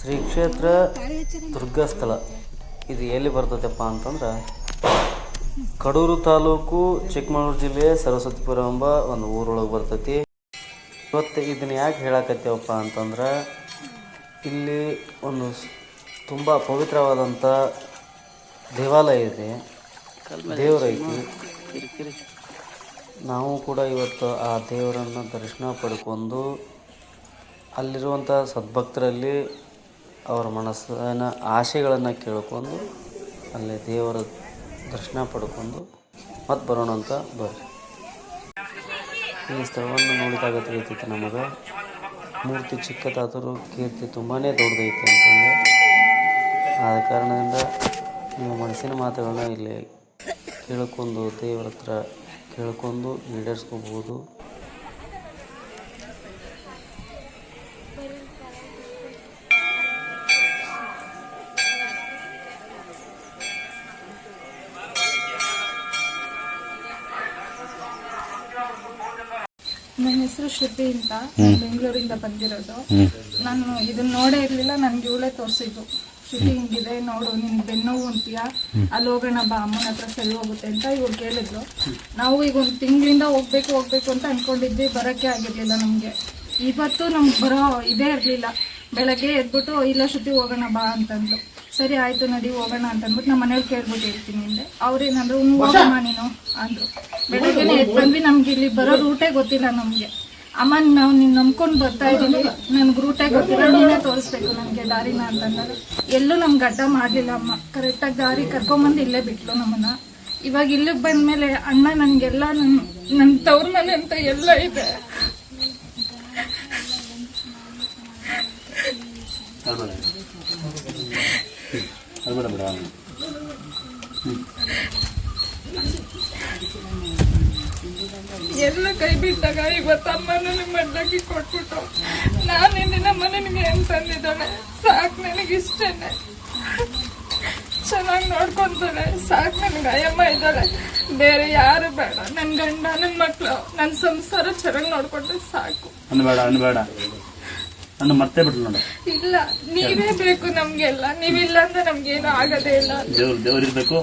ಶ್ರೀ ಕ್ಷೇತ್ರ ದುರ್ಗಸ್ಥಳ. ಇದು ಎಲ್ಲಿ ಬರ್ತದಪ್ಪ ಅಂತಂದ್ರೆ ಕಡೂರು ತಾಲೂಕು ಚಿಕ್ಕಮಗಳೂರು ಜಿಲ್ಲೆ ಸರಸ್ವತಿಪುರ ಎಂಬ ಒಂದು ಊರೊಳಗೆ ಬರ್ತೈತಿ. ಇವತ್ತು ಇದನ್ನ ಯಾಕೆ ಹೇಳಕತ್ತೇವಪ್ಪ ಅಂತಂದ್ರೆ ಇಲ್ಲಿ ಒಂದು ತುಂಬ ಪವಿತ್ರವಾದಂಥ ದೇವಾಲಯ ಇದೆ. ದೇವರೈತಿ ನಾವು ಕೂಡ ಇವತ್ತು ಆ ದೇವರನ್ನು ದರ್ಶನ ಪಡ್ಕೊಂಡು ಅಲ್ಲಿರುವಂಥ ಸದ್ಭಕ್ತರಲ್ಲಿ ಅವರ ಮನಸ್ಸಿನ ಆಸೆಗಳನ್ನು ಕೇಳ್ಕೊಂಡು ಅಲ್ಲಿ ದೇವರ ದರ್ಶನ ಪಡ್ಕೊಂಡು ಮತ್ತೆ ಬರೋಣ ಅಂತ ಬರ್ರಿ. ಈ ಸ್ಥಳವನ್ನು ನೋಡಿದಾಗ ತಿಳಿತೈತಿ ನಮಗೆ. ಮೂರ್ತಿ ಚಿಕ್ಕದಾದರೂ ಕೀರ್ತಿ ತುಂಬಾ ದೊಡ್ಡದೈತೆ ಅಂತಂದು ಆದ ಕಾರಣದಿಂದ ನಿಮ್ಮ ಮನಸ್ಸಿನ ಮಾತುಗಳನ್ನ ಇಲ್ಲಿ ಕೇಳ್ಕೊಂಡು ದೇವರ ಹತ್ರ ಕೇಳ್ಕೊಂಡು ಈಡೇರಿಸ್ಕೋಬೋದು ನನ್ನ ಹೆಸರು ಶ್ರುತಿ ಅಂತ ನಾನು ಬೆಂಗಳೂರಿಂದ ಬಂದಿರೋದು. ನಾನು ಇದನ್ನ ನೋಡೇ ಇರ್ಲಿಲ್ಲ ನನ್ಗೆ ಇವಳೇ ತೋರಿಸಿದ್ದು. ಶ್ರುತಿ ಹಿಂಗಿದೆ ನೋಡು ನಿನ್ ಬೆನ್ನೋವು ಅಂತೀಯ? ಅಲ್ಲಿ ಹೋಗೋಣ ಬಾ ಅಮ್ಮನ ಹತ್ರ ಸರಿ ಹೋಗುತ್ತೆ ಅಂತ ಇವ್ರು ಕೇಳಿದ್ರು ನಾವು ಈಗ ಒಂದು ತಿಂಗಳಿಂದ ಹೋಗ್ಬೇಕು ಹೋಗ್ಬೇಕು ಅಂತ ಅನ್ಕೊಂಡಿದ್ವಿ ಬರೋಕ್ಕೆ ಆಗಿರ್ಲಿಲ್ಲ ನಮ್ಗೆ. ಇವತ್ತು ನಮ್ಗೆ ಬರೋ ಇದೇ ಇರಲಿಲ್ಲ. ಬೆಳಗ್ಗೆ ಎದ್ಬಿಟ್ಟು ಇಲ್ಲ ಶ್ರುತಿ ಹೋಗೋಣ ಬಾ ಅಂತಂದ್ರು ಸರಿ ಆಯ್ತು ನಡಿ ಹೋಗೋಣ ಅಂತ ಅಂದ್ಬಿಟ್ಟು ನಮ್ಮ ಮನೇಲಿ ಕೇಳ್ಬಿಟ್ಟು ಹೇಳ್ತೀನಿ ಹಿಂದೆ ಅವ್ರೇನಂದ್ರು ಹೋಗೋಣ ನೀನು. ಅಂದ್ರು. ಬೆಳಗ್ಗೆ ಎದ್ದು ಬಂದ್ವಿ, ನಮ್ಗೆ ಇಲ್ಲಿ ಬರೋ ರೂಟೇ ಗೊತ್ತಿಲ್ಲ ನಮಗೆ. ಅಮ್ಮ ನಾವು ನಿನ್ನ ನಂಬ್ಕೊಂಡು ಬರ್ತಾ ಇದ್ದೀನಿ, ನನ್ಗೆ ರೂಟೇ ಗೊತ್ತಿಲ್ಲ, ನೀನೇ ತೋರಿಸ್ಬೇಕು ನನಗೆ ದಾರಿನ ಅಂತಂದಾಗ ಎಲ್ಲೂ ನಮ್ಗೆ ಅಡ್ಡ ಮಾಡಲಿಲ್ಲ ಅಮ್ಮ. ಕರೆಕ್ಟಾಗಿ ದಾರಿ ಕರ್ಕೊಂಬಂದು ಇಲ್ಲೇ ಬಿಟ್ಲು ನಮ್ಮನ್ನ. ಇವಾಗ ಇಲ್ಲಿಗೆ ಬಂದಮೇಲೆ ಅಣ್ಣ ನನಗೆಲ್ಲ ನನ್ನ ನನ್ನ ತವ್ರ ಮನೆ ಅಂತ ಎಲ್ಲ ಇದೆ. ಎಲ್ಲ ಕೈ ಬಿಟ್ಟಾಗ ಇವತ್ತು ಅಮ್ಮ ನನಗೆ ಮಡ್ಲಕ್ಕಿ ಕೊಟ್ಬಿಟ್ಟು ನಾನು ನಿನ್ನ ಮನೆಗೆ ಏನ್ ತಂದಿದ್ದಾಳೆ ಸಾಕು ನನಗೆ ಇಷ್ಟೇನೆ. ಚೆನ್ನಾಗಿ ನೋಡ್ಕೊಂತಾಳೆ ಸಾಕು ನನಗೆ ಅಯ್ಯಮ್ಮ ಇದ್ದಾಳೆ ಬೇರೆ ಯಾರು ಬೇಡ. ನನ್ನ ಗಂಡ ನನ್ನ ಮಕ್ಕಳು ನನ್ನ ಸಂಸಾರ ಚೆನ್ನಾಗಿ ನೋಡ್ಕೊಂಡ್ರೆ ಸಾಕು. ಅನ್ಬೇಡ ಅನ್ಬೇಡ. ನನ್ನ ಮತ್ತೆ ನೋಡ. ಇಲ್ಲ ನೀವೇ ಬೇಕು ನಮ್ಗೆಲ್ಲ. ನೀವಿಲ್ಲ ಅಂದ್ರೆ ನಮ್ಗೇನು ಆಗದೇ ಇಲ್ಲ ದೇವ್ರು ದೇವ್ರು ಇರ್ಬೇಕು.